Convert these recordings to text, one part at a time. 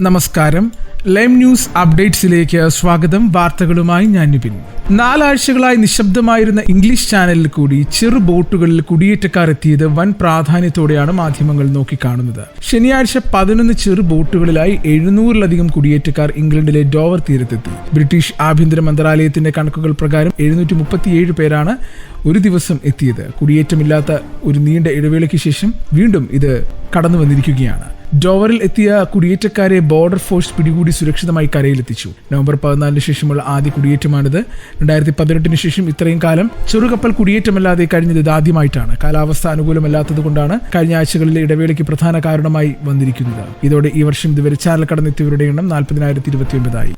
നമസ്കാരം. Lime news അപ്ഡേറ്റ്സിലേക്ക് സ്വാഗതം. വാർത്തകളുമായി ഞാൻ നിപിൻ. നാലാഴ്ചകളായി നിശബ്ദമായിരുന്ന ഇംഗ്ലീഷ് ചാനലിൽ കൂടി ചെറു ബോട്ടുകളിൽ കുടിയേറ്റക്കാർ എത്തിയത് വൻ പ്രാധാന്യത്തോടെയാണ് മാധ്യമങ്ങൾ നോക്കിക്കാണുന്നത്. ശനിയാഴ്ച പതിനൊന്ന് ചെറു ബോട്ടുകളിലായി എഴുന്നൂറിലധികം കുടിയേറ്റക്കാർ ഇംഗ്ലണ്ടിലെ ഡോവർ തീരത്തെത്തി. ബ്രിട്ടീഷ് ആഭ്യന്തര മന്ത്രാലയത്തിന്റെ കണക്കുകൾ പ്രകാരം എഴുന്നൂറ്റി മുപ്പത്തിയേഴ് പേരാണ് ഒരു ദിവസം എത്തിയത്. കുടിയേറ്റമില്ലാത്ത ഒരു നീണ്ട ഇടവേളയ്ക്ക് ശേഷം വീണ്ടും ഇത് കടന്നു വന്നിരിക്കുകയാണ് ഡോവറിൽ എത്തിയ കുടിയേറ്റക്കാരെ ബോർഡർ ഫോഴ്സ് പിടികൂടി സുരക്ഷിതമായി കരയിലെത്തിച്ചു. നവംബർ പതിനാലിന് ശേഷമുള്ള ആദ്യ കുടിയേറ്റമാണിത്. രണ്ടായിരത്തി പതിനെട്ടിന് ശേഷം ഇത്രയും കാലം ചെറുകപ്പൽ കുടിയേറ്റമല്ലാതെ കഴിഞ്ഞത് ഇതാദ്യമായിട്ടാണ് കാലാവസ്ഥ അനുകൂലമല്ലാത്തത് കൊണ്ടാണ് കഴിഞ്ഞ ആഴ്ചകളിലെ ഇടവേളയ്ക്ക് പ്രധാന കാരണമായി വന്നിരിക്കുന്നത്. ഇതോടെ ഈ വർഷം ഇതുവരെ ചാനൽ കടന്നെത്തിയവരുടെ എണ്ണം നാൽപ്പതിനായിരത്തി ഇരുപത്തിയൊൻപതായി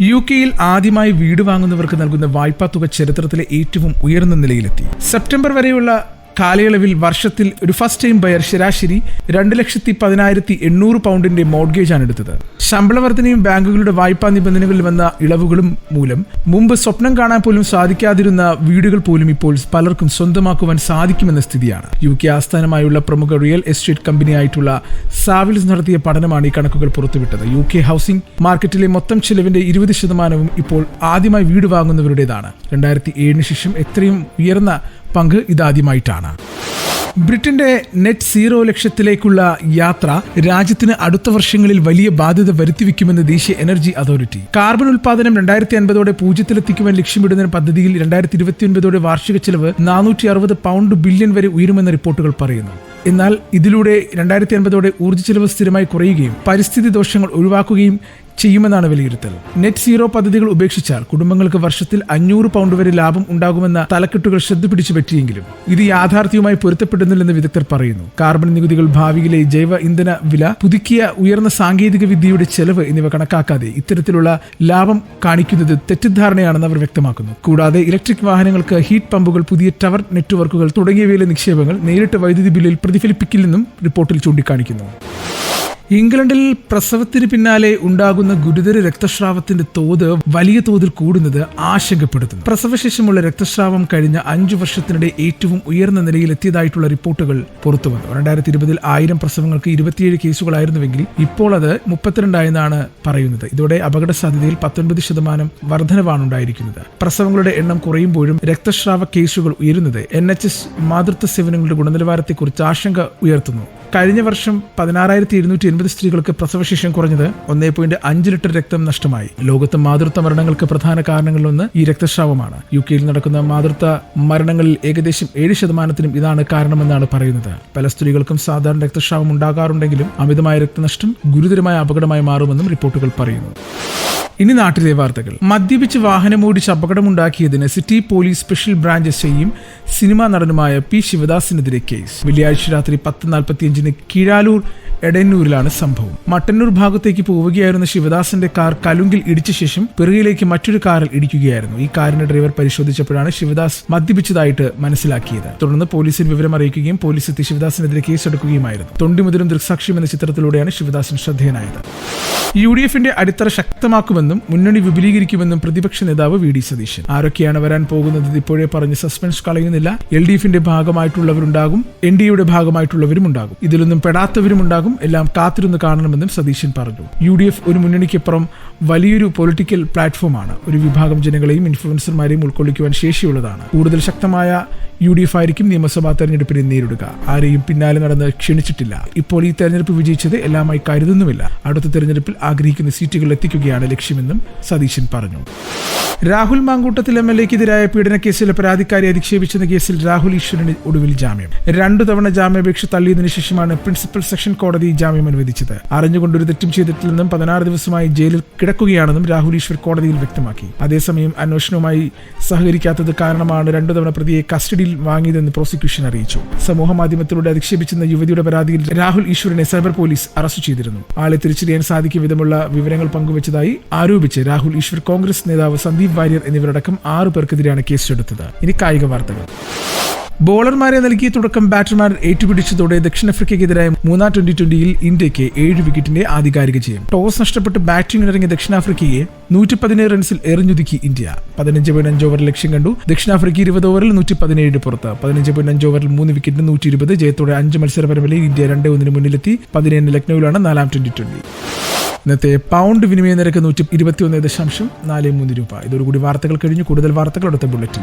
യു കെയിൽ ആദ്യമായി വീട് വാങ്ങുന്നവർക്ക് നൽകുന്ന വായ്പാ തുക ചരിത്രത്തിലെ ഏറ്റവും ഉയർന്ന നിലയിലെത്തി. സെപ്റ്റംബർ വരെയുള്ള കാലയളവിൽ വർഷത്തിൽ ഒരു ഫസ്റ്റ് ടൈം ബയർ ശരാശരി രണ്ട് ലക്ഷത്തി പതിനായിരത്തി എണ്ണൂറ് പൗണ്ടിന്റെ മോഡ്ഗേജാണ് എടുത്തത്. ശമ്പള വർധനയും ബാങ്കുകളുടെ വായ്പാ നിബന്ധനകളിൽ വന്ന ഇളവുകളും മൂലം മുമ്പ് സ്വപ്നം കാണാൻ പോലും സാധിക്കാതിരുന്ന വീടുകൾ പോലും ഇപ്പോൾ പലർക്കും സ്വന്തമാക്കുവാൻ സാധിക്കുമെന്ന സ്ഥിതിയാണ്. യു കെ ആസ്ഥാനമായുള്ള പ്രമുഖ റിയൽ എസ്റ്റേറ്റ് കമ്പനിയായിട്ടുള്ള സാവിൽസ് നടത്തിയ പഠനമാണ് ഈ കണക്കുകൾ പുറത്തുവിട്ടത്. യു കെ ഹൗസിംഗ് മാർക്കറ്റിലെ മൊത്തം ചെലവിന്റെ ഇരുപത് ശതമാനവും ഇപ്പോൾ ആദ്യമായി വീട് വാങ്ങുന്നവരുടേതാണ്. രണ്ടായിരത്തി ഏഴിന് ശേഷം എത്രയും ഉയർന്ന പങ്ക് ഇതാദ്യമായിട്ടാണ്. ബ്രിട്ടന്റെ നെറ്റ് സീറോ ലക്ഷ്യത്തിലേക്കുള്ള യാത്ര രാജ്യത്തിന് അടുത്ത വർഷങ്ങളിൽ വലിയ ബാധ്യത വരുത്തിവെക്കുമെന്ന് ദേശീയ എനർജി അതോറിറ്റി. കാർബൺ ഉൽപാദനം രണ്ടായിരത്തി അൻപതോടെ പൂജ്യത്തിലെത്തിക്കുവാൻ ലക്ഷ്യമിടുന്ന പദ്ധതിയിൽ രണ്ടായിരത്തി ഇരുപത്തിയൊൻപതോടെ വാർഷിക ചെലവ് നാനൂറ്റി അറുപത് പൗണ്ട് ബില്യൺ വരെ ഉയരുമെന്ന റിപ്പോർട്ടുകൾ പറയുന്നു. എന്നാൽ ഇതിലൂടെ രണ്ടായിരത്തി അൻപതോടെ ഊർജ ചെലവ് സ്ഥിരമായി കുറയുകയും പരിസ്ഥിതി ദോഷങ്ങൾ ഒഴിവാക്കുകയും ചെയ്യുമെന്നാണ് വിലയിരുത്തൽ. നെറ്റ് സീറോ പദ്ധതികൾ ഉപേക്ഷിച്ചാൽ കുടുംബങ്ങൾക്ക് വർഷത്തിൽ അഞ്ഞൂറ് പൗണ്ട് വരെ ലാഭം ഉണ്ടാകുമെന്ന തലക്കെട്ടുകൾ ശ്രദ്ധ പിടിച്ചു പറ്റിയെങ്കിലും ഇത് യാഥാർത്ഥ്യവുമായി പൊരുത്തപ്പെടുന്നില്ലെന്ന് വിദഗ്ധർ പറയുന്നു. കാർബൺ നികുതികൾ ഭാവിയിലെ ജൈവ ഇന്ധന വില പുതുക്കിയ ഉയർന്ന സാങ്കേതിക വിദ്യയുടെ ചെലവ് എന്നിവ കണക്കാക്കാതെ ഇത്തരത്തിലുള്ള ലാഭം കാണിക്കുന്നത് തെറ്റിദ്ധാരണയാണെന്ന് അവർ വ്യക്തമാക്കുന്നു. കൂടാതെ ഇലക്ട്രിക് വാഹനങ്ങൾക്ക് ഹീറ്റ് പമ്പുകൾ പുതിയ ടവർ നെറ്റ്വർക്കുകൾ തുടങ്ങിയവയിലെ നിക്ഷേപങ്ങൾ നേരിട്ട് വൈദ്യുതി ബില്ലിൽ പ്രതിഫലിപ്പിക്കില്ലെന്നും റിപ്പോർട്ടിൽ ചൂണ്ടിക്കാണിക്കുന്നു ഇംഗ്ലണ്ടിൽ പ്രസവത്തിന് പിന്നാലെ ഉണ്ടാകുന്ന ഗുരുതര രക്തസ്രാവത്തിന്റെ തോത് വലിയ തോതിൽ കൂടുന്നത് ആശങ്കപ്പെടുത്തുന്നു. പ്രസവശേഷമുള്ള രക്തസ്രാവം കഴിഞ്ഞ അഞ്ചു വർഷത്തിനിടെ ഏറ്റവും ഉയർന്ന നിലയിൽ എത്തിയതായിട്ടുള്ള റിപ്പോർട്ടുകൾ പുറത്തുവന്നു രണ്ടായിരത്തി ഇരുപതിൽ ആയിരം പ്രസവങ്ങൾക്ക് ഇരുപത്തിയേഴ് കേസുകളായിരുന്നുവെങ്കിൽ ഇപ്പോൾ അത് മുപ്പത്തിരണ്ടായെന്നാണ് പറയുന്നത്. ഇതോടെ അപകട സാധ്യതയിൽ പത്തൊൻപത് ശതമാനം വർധനവാണ് ഉണ്ടായിരിക്കുന്നത്. പ്രസവങ്ങളുടെ എണ്ണം കുറയുമ്പോഴും രക്തസ്രാവ കേസുകൾ ഉയരുന്നത് എൻ എച്ച് എസ് മാതൃത്വ സേവനങ്ങളുടെ ഗുണനിലവാരത്തെക്കുറിച്ച് ആശങ്ക ഉയർത്തുന്നു. കഴിഞ്ഞ വർഷം പതിനാറായിരത്തി ഇരുന്നൂറ്റി എൺപത് സ്ത്രീകൾക്ക് പ്രസവശേഷം കുറഞ്ഞത് ഒന്നേ പോയിന്റ് അഞ്ച് ലിറ്റർ രക്തം നഷ്ടമായി. ലോകത്ത് മാതൃത്വ മരണങ്ങൾക്ക് പ്രധാന കാരണങ്ങളിലൊന്ന് ഈ രക്തസ്രാവമാണ്. യു കെയിൽ നടക്കുന്ന മാതൃത്വ മരണങ്ങളിൽ ഏകദേശം ഏഴ് ശതമാനത്തിനും ഇതാണ് കാരണമെന്നാണ് പറയുന്നത്. പല സ്ത്രീകൾക്കും സാധാരണ രക്തസ്രാവം ഉണ്ടാകാറുണ്ടെങ്കിലും അമിതമായ രക്തനഷ്ടം ഗുരുതരമായ അപകടമായി മാറുമെന്നും റിപ്പോർട്ടുകൾ പറയുന്നു. ഇനി നാട്ടിലെ വാർത്തകൾ. മദ്യപിച്ച് വാഹനമോടിച്ച് അപകടമുണ്ടാക്കിയതിന് city police special branch S ഐയും സിനിമാ നടനുമായ പി ശിവദാസിനെതിരെ കേസ്. വെള്ളിയാഴ്ച രാത്രി പത്ത് നാൽപ്പത്തിയഞ്ചിന് കീഴാലൂർ എടന്നൂരിലാണ് സംഭവം. മട്ടന്നൂർ ഭാഗത്തേക്ക് പോവുകയായിരുന്ന ശിവദാസന്റെ കാർ കലുങ്കിൽ ഇടിച്ച ശേഷം പിറകിലേക്ക് മറ്റൊരു കാറിൽ ഇടിക്കുകയായിരുന്നു. ഈ കാറിന്റെ ഡ്രൈവർ പരിശോധിച്ചപ്പോഴാണ് ശിവദാസ് മദ്യപിച്ചതായിട്ട് മനസ്സിലാക്കിയത്. തുടർന്ന് പോലീസിൽ വിവരം അറിയിക്കുകയും പോലീസ് എത്തി ശിവദാസിനെതിരെ കേസെടുക്കുകയുമായിരുന്നു. തൊണ്ടിമുതലും ദൃക്സാക്ഷ്യം എന്ന ചിത്രത്തിലൂടെയാണ് ശിവദാസൻ ശ്രദ്ധേയനായത്. യു ഡി എഫിന്റെ അടിത്തറ ശക്തമാക്കുമെന്നും മുന്നണി വിപുലീകരിക്കുമെന്നും പ്രതിപക്ഷ നേതാവ് വി ഡി സതീശൻ. ആരൊക്കെയാണ് വരാൻ പോകുന്നത് ഇപ്പോഴേ പറഞ്ഞ് സസ്പെൻസ് കളയുന്നില്ല. എൽ ഡി എഫിന്റെ ഭാഗമായിട്ടുള്ളവരുണ്ടാകും എൻ ഡി എയുടെ ഭാഗമായിട്ടുള്ളവരും ഉണ്ടാകും. ഇതിലൊന്നും പെടാത്തവരും ഉണ്ടാകും എല്ലാം കാത്തിരുന്ന് കാണണമെന്നും സതീശൻ പറഞ്ഞു. യു ഡി എഫ് ഒരു മുന്നണിക്കപ്പുറം വലിയൊരു പൊളിറ്റിക്കൽ പ്ലാറ്റ്ഫോമാണ് ഒരു വിഭാഗം ജനങ്ങളെയും ഇൻഫ്ലുവൻസർമാരെയും ഉൾക്കൊള്ളിക്കുവാൻ ശേഷിയുള്ളതാണ്. കൂടുതൽ ശക്തമായ യു ഡി എഫ് ആയിരിക്കും നിയമസഭാ തെരഞ്ഞെടുപ്പിനെ നേരിടുക. ആരെയും പിന്നാലെ നടന്ന് ക്ഷണിച്ചിട്ടില്ല. ഇപ്പോൾ ഈ തെരഞ്ഞെടുപ്പ് വിജയിച്ചത് എല്ലാമായി കരുതുന്നുമില്ല. അടുത്ത തെരഞ്ഞെടുപ്പിൽ ആഗ്രഹിക്കുന്ന സീറ്റുകൾ എത്തിക്കുകയാണ് ലക്ഷ്യമെന്നും സതീശൻ പറഞ്ഞു. രാഹുൽ മാങ്കൂട്ടത്തിൽ എം എൽ എക്കെതിരായ പീഡനക്കേസിലെ പരാതിക്കാരി അധിക്ഷേപിച്ചെന്ന കേസിൽ രാഹുൽ ഈശ്വരന് ഒടുവിൽ ജാമ്യം. രണ്ടു തവണ ജാമ്യാപേക്ഷ തള്ളിയതിനു ശേഷമാണ് പ്രിൻസിപ്പൽ സെക്ഷൻ കോടതി ജാമ്യം അനുവദിച്ചത്. അറിഞ്ഞുകൊണ്ട് ഒരു തെറ്റും ചെയ്തിട്ടില്ലെന്നും പതിനാറ് ദിവസമായി ജയിലിൽ കിടക്കുകയാണെന്നും രാഹുൽ ഈശ്വർ കോടതിയിൽ വ്യക്തമാക്കി. അതേസമയം അന്വേഷണവുമായി സഹകരിക്കാത്തത് കാരണമാണ് രണ്ടു തവണ പ്രതിയെ കസ്റ്റഡിയിൽ വാങ്ങിയതെന്ന് പ്രോസിക്യൂഷൻ അറിയിച്ചു. സമൂഹ മാധ്യമത്തിലൂടെ അധിക്ഷേപിച്ചെന്ന യുവതിയുടെ പരാതിയിൽ രാഹുൽ ഈശ്വറിനെ സൈബർ പോലീസ് അറസ്റ്റ് ചെയ്തിരുന്നു. ആളെ തിരിച്ചറിയാൻ സാധിക്കും വിധമുള്ള വിവരങ്ങൾ പങ്കുവച്ചതായി ആരോപിച്ച് രാഹുൽ ഈശ്വർ കോൺഗ്രസ് നേതാവ് സന്ദീപ് വാര്യർ എന്നിവരടക്കം ആറു പേർക്കെതിരെയാണ് കേസെടുത്തത്. ഇനി കായിക വാർത്തകൾ. ബോളർമാരെ നൽകിയ തുടക്കം ബാറ്റർമാർ ഏറ്റുപിടിച്ചതോടെ ദക്ഷിണാഫ്രിക്കയ്ക്കെതിരായ മൂന്നാം ട്വന്റി ട്വന്റിയിൽ ഇന്ത്യയ്ക്ക് ഏഴ് വിക്കറ്റിന്റെ ആധികാരിക ജയം. ടോസ് നഷ്ടപ്പെട്ട് ബാറ്റിംഗ് ബാറ്റിംഗിനിറങ്ങിയ ദക്ഷിണാഫ്രിക്കയെ നൂറ്റി പതിനേഴ് റൺസിൽ എറിഞ്ഞൊതുക്കി ഇന്ത്യ. പതിനഞ്ച് പോയിന്റ് അഞ്ച് ഓവറിൽ ലക്ഷ്യം കണ്ടു. ദക്ഷിണാഫ്രിക്ക ഇരുപത് ഓവറിൽ നൂറ്റി പതിനേഴ് പുറത്ത്. പതിനഞ്ച് പോയിന്റ് അഞ്ച് ഓവറിൽ മൂന്ന് വിക്കറ്റിന് നൂറ്റി ഇരുപത് ജയത്തോടെ അഞ്ച് മത്സര പരമ്പരയിൽ ഇന്ത്യ രണ്ട് ഒന്നിന് മുന്നിലെത്തി. പതിനേഴിന് ലക്നൌവിലാണ് നാലാം ട്വന്റി ട്വന്റി. ഇന്നത്തെ പൗണ്ട് വിനിമയ നിരക്ക് നൂറ്റി ഇരുപത്തി ഒന്ന് ദശാംശം നാല് മൂന്ന് രൂപ. ഇതോടുകൂടി വാർത്തകൾ കഴിഞ്ഞു. കൂടുതൽ വാർത്തകൾ അടുത്ത ബുള്ളറ്റിൻ